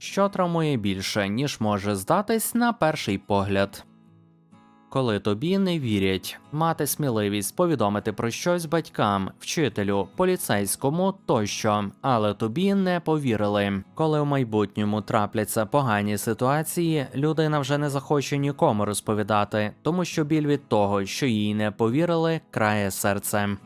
що травмує більше, ніж може здатись на перший погляд. Коли тобі не вірять, мати сміливість повідомити про щось батькам, вчителю, поліцейському тощо, але тобі не повірили. Коли в майбутньому трапляться погані ситуації, людина вже не захоче нікому розповідати, тому що біль від того, що їй не повірили, крає серце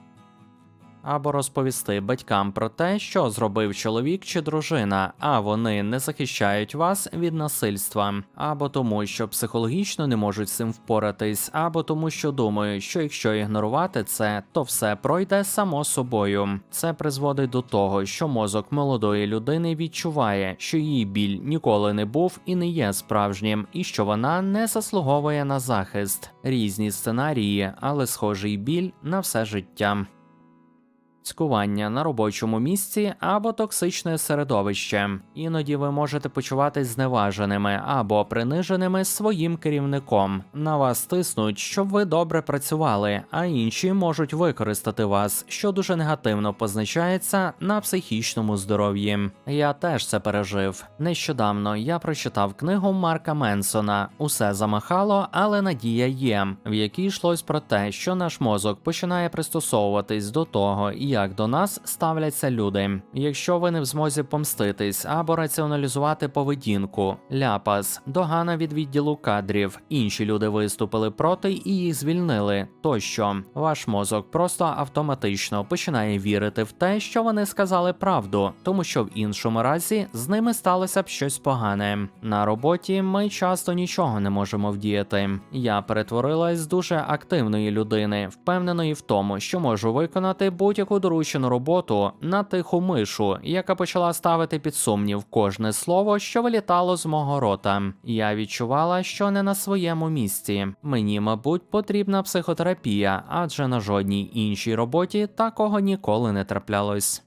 або розповісти батькам про те, що зробив чоловік чи дружина, а вони не захищають вас від насильства, або тому, що психологічно не можуть з цим впоратись, або тому, що думають, що якщо ігнорувати це, то все пройде само собою. Це призводить до того, що мозок молодої людини відчуває, що її біль ніколи не був і не є справжнім, і що вона не заслуговує на захист. Різні сценарії, але схожий біль на все життя цькування на робочому місці або токсичне середовище. Іноді ви можете почуватись зневаженими або приниженими своїм керівником. На вас тиснуть, щоб ви добре працювали, а інші можуть використати вас, що дуже негативно позначається на психічному здоров'ї. Я теж це пережив. Нещодавно я прочитав книгу Марка Менсона Усе замахало, але надія є, в якій йшлось про те, що наш мозок починає пристосовуватись до того, як до нас ставляться люди. Якщо ви не в змозі помститись або раціоналізувати поведінку, ляпас, догана від відділу кадрів, інші люди виступили проти і їх звільнили. Тощо ваш мозок просто автоматично починає вірити в те, що вони сказали правду, тому що в іншому разі з ними сталося б щось погане. На роботі ми часто нічого не можемо вдіяти. Я перетворилась з дуже активної людини, впевненої в тому, що можу виконати будь-яку доручену роботу на тиху мишу, яка почала ставити під сумнів кожне слово, що вилітало з мого рота. Я відчувала, що не на своєму місці. Мені, мабуть, потрібна психотерапія, адже на жодній іншій роботі такого ніколи не траплялось.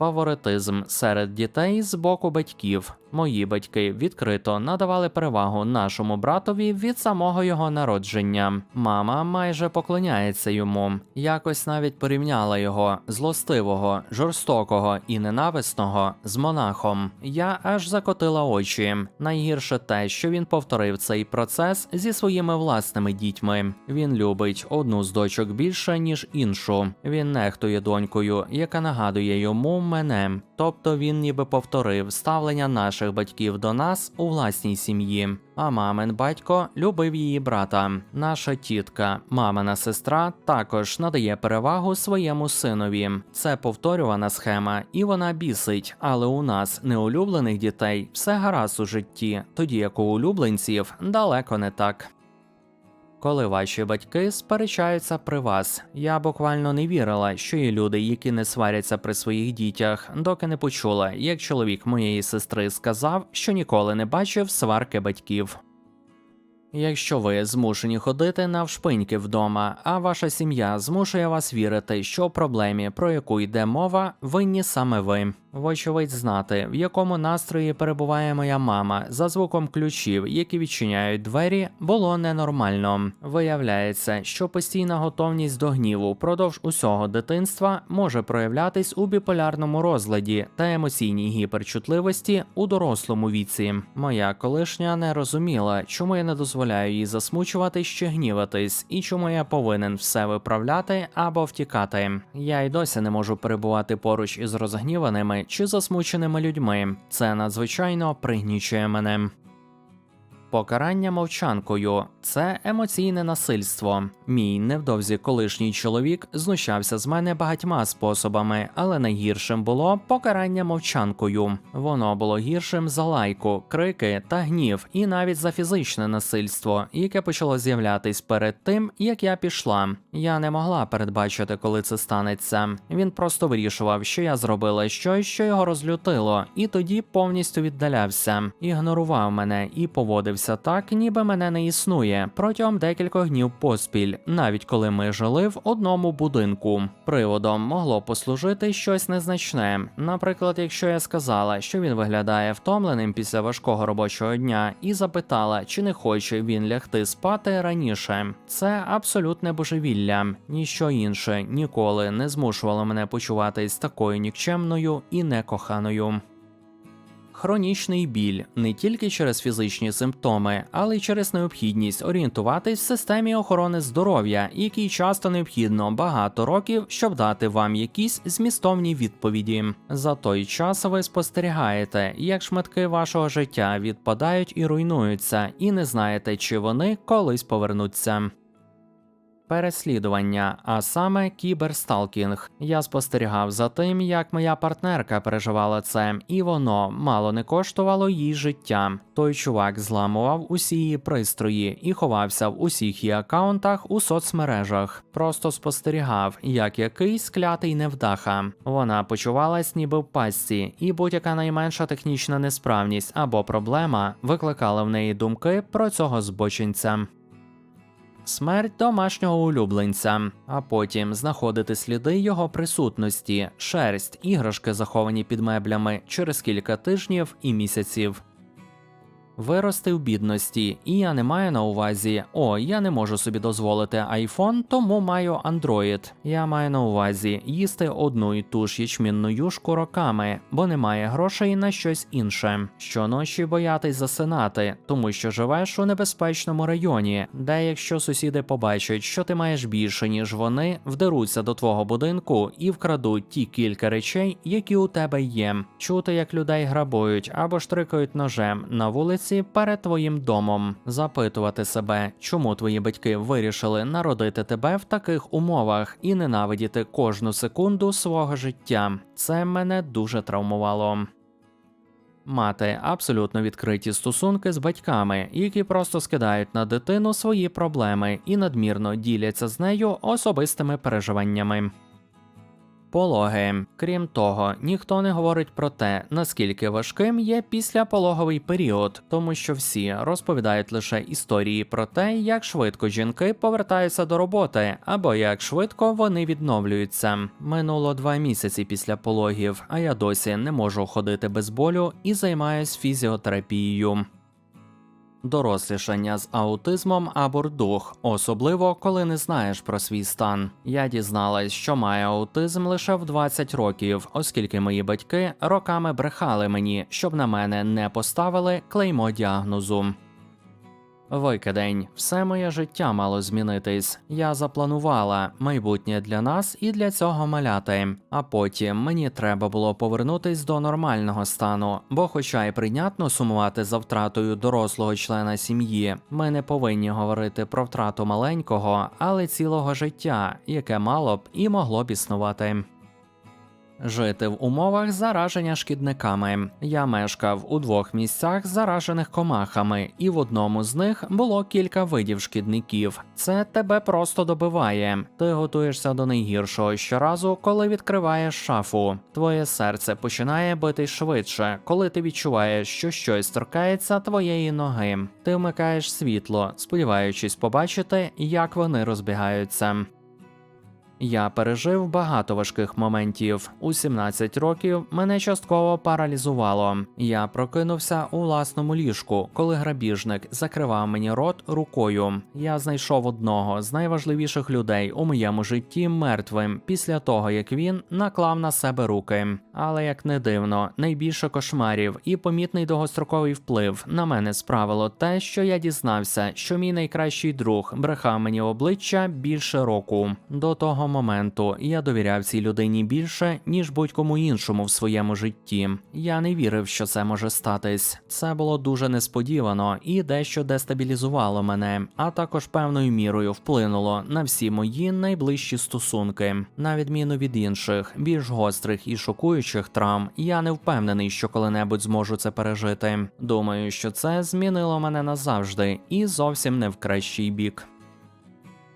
Фаворитизм серед дітей з боку батьків. Мої батьки відкрито надавали перевагу нашому братові від самого його народження. Мама майже поклоняється йому, якось навіть порівняла його злостивого, жорстокого і ненависного з монахом. Я аж закотила очі. Найгірше те, що він повторив цей процес зі своїми власними дітьми. Він любить одну з дочок більше ніж іншу. Він нехтує донькою, яка нагадує йому мене. Тобто він ніби повторив ставлення наших батьків до нас у власній сім'ї. А мамин батько любив її брата. Наша тітка, мамина сестра, також надає перевагу своєму синові. Це повторювана схема, і вона бісить. Але у нас, неулюблених дітей, все гаразд у житті, тоді як у улюбленців далеко не так коли ваші батьки сперечаються при вас. Я буквально не вірила, що є люди, які не сваряться при своїх дітях, доки не почула, як чоловік моєї сестри сказав, що ніколи не бачив сварки батьків. Якщо ви змушені ходити навшпиньки вдома, а ваша сім'я змушує вас вірити, що в проблемі, про яку йде мова, винні саме ви. Вочевидь, знати, в якому настрої перебуває моя мама за звуком ключів, які відчиняють двері, було ненормально. Виявляється, що постійна готовність до гніву впродовж усього дитинства може проявлятись у біполярному розладі та емоційній гіперчутливості у дорослому віці. Моя колишня не розуміла, чому я не дозволяю їй засмучувати чи гніватись, і чому я повинен все виправляти або втікати. Я й досі не можу перебувати поруч із розгніваними чи засмученими людьми. Це надзвичайно пригнічує мене. Покарання мовчанкою це емоційне насильство. Мій невдовзі колишній чоловік знущався з мене багатьма способами, але найгіршим було покарання мовчанкою. Воно було гіршим за лайку, крики та гнів, і навіть за фізичне насильство, яке почало з'являтись перед тим, як я пішла. Я не могла передбачити, коли це станеться. Він просто вирішував, що я зробила щось, що його розлютило, і тоді повністю віддалявся, ігнорував мене і поводився так, ніби мене не існує протягом декількох днів поспіль, навіть коли ми жили в одному будинку. Приводом могло послужити щось незначне. Наприклад, якщо я сказала, що він виглядає втомленим після важкого робочого дня, і запитала, чи не хоче він лягти спати раніше. Це абсолютне божевілля, ніщо інше ніколи не змушувало мене почуватись такою нікчемною і некоханою. Хронічний біль не тільки через фізичні симптоми, але й через необхідність орієнтуватись в системі охорони здоров'я, якій часто необхідно багато років, щоб дати вам якісь змістовні відповіді. За той час ви спостерігаєте, як шматки вашого життя відпадають і руйнуються, і не знаєте, чи вони колись повернуться. Переслідування, а саме кіберсталкінг. Я спостерігав за тим, як моя партнерка переживала це, і воно мало не коштувало їй життя. Той чувак зламував усі її пристрої і ховався в усіх її акаунтах у соцмережах. Просто спостерігав, як якийсь клятий невдаха. Вона почувалась ніби в пастці, і будь-яка найменша технічна несправність або проблема викликала в неї думки про цього збочинця. Смерть домашнього улюбленця, а потім знаходити сліди його присутності, шерсть, іграшки, заховані під меблями через кілька тижнів і місяців. Вирости в бідності, і я не маю на увазі, о, я не можу собі дозволити iPhone, тому маю Android. Я маю на увазі їсти одну і ту ж ячмінну юшку роками, бо немає грошей на щось інше. Щоночі боятись засинати, тому що живеш у небезпечному районі, де якщо сусіди побачать, що ти маєш більше, ніж вони, вдеруться до твого будинку і вкрадуть ті кілька речей, які у тебе є. Чути, як людей грабують або штрикають ножем на вулиці перед твоїм домом, запитувати себе, чому твої батьки вирішили народити тебе в таких умовах і ненавидіти кожну секунду свого життя. Це мене дуже травмувало. Мати абсолютно відкриті стосунки з батьками, які просто скидають на дитину свої проблеми і надмірно діляться з нею особистими переживаннями. Пологи. Крім того, ніхто не говорить про те, наскільки важким є післяпологовий період, тому що всі розповідають лише історії про те, як швидко жінки повертаються до роботи, або як швидко вони відновлюються. Минуло два місяці після пологів, а я досі не можу ходити без болю і займаюсь фізіотерапією. Дорослішання з аутизмом або рдух, особливо коли не знаєш про свій стан. Я дізналась, що маю аутизм лише в 20 років, оскільки мої батьки роками брехали мені, щоб на мене не поставили клеймо діагнозу. Викидень, все моє життя мало змінитись. Я запланувала майбутнє для нас і для цього маляти. А потім мені треба було повернутись до нормального стану, бо, хоча й прийнятно сумувати за втратою дорослого члена сім'ї, ми не повинні говорити про втрату маленького, але цілого життя, яке мало б і могло б існувати. Жити в умовах зараження шкідниками. Я мешкав у двох місцях, заражених комахами, і в одному з них було кілька видів шкідників. Це тебе просто добиває. Ти готуєшся до найгіршого щоразу, коли відкриваєш шафу. Твоє серце починає бити швидше, коли ти відчуваєш, що щось торкається твоєї ноги. Ти вмикаєш світло, сподіваючись побачити, як вони розбігаються. Я пережив багато важких моментів. У 17 років мене частково паралізувало. Я прокинувся у власному ліжку, коли грабіжник закривав мені рот рукою. Я знайшов одного з найважливіших людей у моєму житті мертвим після того, як він наклав на себе руки. Але як не дивно, найбільше кошмарів і помітний довгостроковий вплив на мене справило те, що я дізнався, що мій найкращий друг брехав мені обличчя більше року. До того моменту я довіряв цій людині більше, ніж будь-кому іншому в своєму житті. Я не вірив, що це може статись. Це було дуже несподівано і дещо дестабілізувало мене, а також певною мірою вплинуло на всі мої найближчі стосунки. На відміну від інших, більш гострих і шокуючих травм, я не впевнений, що коли-небудь зможу це пережити. Думаю, що це змінило мене назавжди і зовсім не в кращий бік.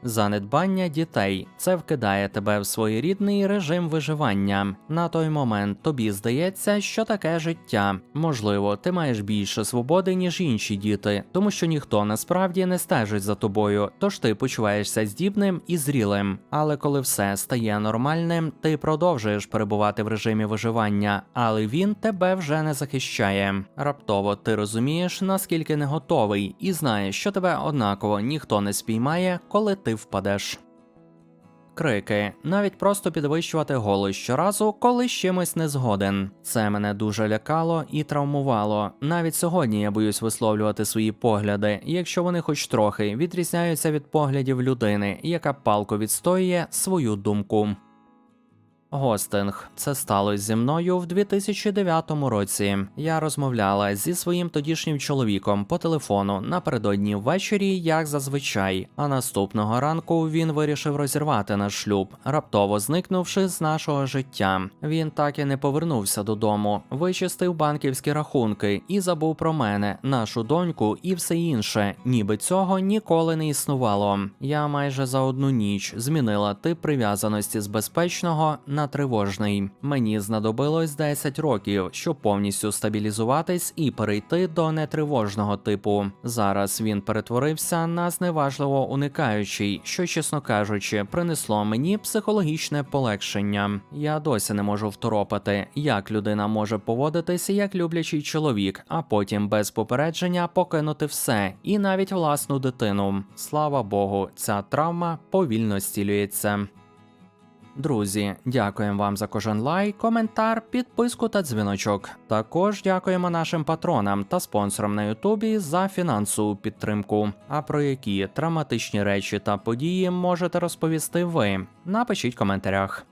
Занедбання дітей це вкидає тебе в своєрідний режим виживання. На той момент тобі здається, що таке життя. Можливо, ти маєш більше свободи, ніж інші діти, тому що ніхто насправді не стежить за тобою, тож ти почуваєшся здібним і зрілим. Але коли все стає нормальним, ти продовжуєш перебувати в режимі виживання, але він тебе вже не захищає. Раптово ти розумієш, наскільки не готовий, і знаєш, що тебе однаково ніхто не спіймає, коли ти впадеш. крики, навіть просто підвищувати голос щоразу, коли з чимось не згоден. Це мене дуже лякало і травмувало. Навіть сьогодні я боюсь висловлювати свої погляди, якщо вони хоч трохи відрізняються від поглядів людини, яка палко відстоює свою думку. Гостинг. Це сталося зі мною в 2009 році. Я розмовляла зі своїм тодішнім чоловіком по телефону напередодні ввечері, як зазвичай. А наступного ранку він вирішив розірвати наш шлюб, раптово зникнувши з нашого життя. Він так і не повернувся додому, вичистив банківські рахунки і забув про мене, нашу доньку і все інше, ніби цього ніколи не існувало. Я майже за одну ніч змінила тип прив'язаності з безпечного на тривожний. Мені знадобилось 10 років, щоб повністю стабілізуватись і перейти до нетривожного типу. Зараз він перетворився на зневажливо уникаючий, що, чесно кажучи, принесло мені психологічне полегшення. Я досі не можу второпати, як людина може поводитися як люблячий чоловік, а потім без попередження покинути все і навіть власну дитину. Слава Богу, ця травма повільно стілюється. Друзі, дякуємо вам за кожен лайк, коментар, підписку та дзвіночок. Також дякуємо нашим патронам та спонсорам на Ютубі за фінансову підтримку. А про які травматичні речі та події можете розповісти ви? Напишіть в коментарях.